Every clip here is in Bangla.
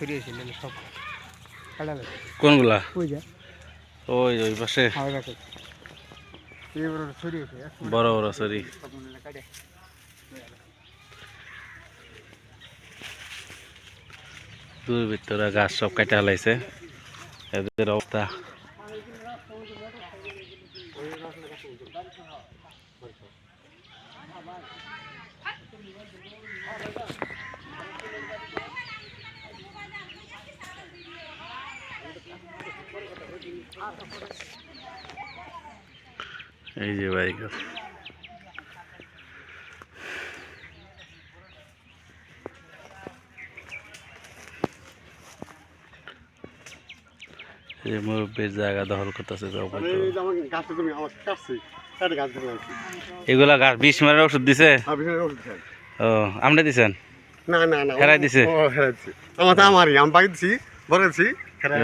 ছড়িয়েছে মানে সব কাটা কোনগুলা? ওই যা। ওই ওই পাশে। বড় বড় সরি দুর্বৃত্তরা গাছ সব কেটে হালাইছে এদের অবস্থা। এই যে বাইক। এই মুরব্বীর জায়গা দখল করতেছে এগুলা গাছ বিষ মারার ওষুধ দিছে? বিশাল ওষুধ খাই। ও আপনি দিছেন? না না না হেরাই দিছে? ও হেরাই দিছে। আমার তো আমারই আমি পাইছি বলেছি আমরা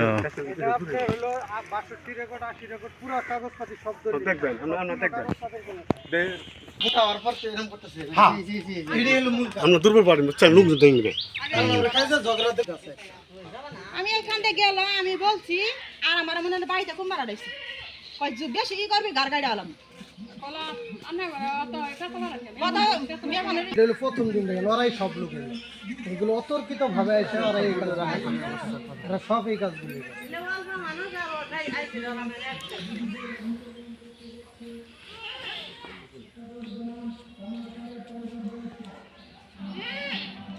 হ্যাঁ দুর্বল পারি দেখবে আমি এখান থেকে গেলাম আমি বলছি আর আমার মনে হয় বাড়িতে কুম্বার আড়াইছি কয় বেশি ই করবি? গার গাড়ি আলাম। প্রথম দিন থেকে লড়াই সব লোকের। এগুলো অতর্কিত ভাবে আছে ওরাই এই কাজ এরা সব এই কাজগুলো।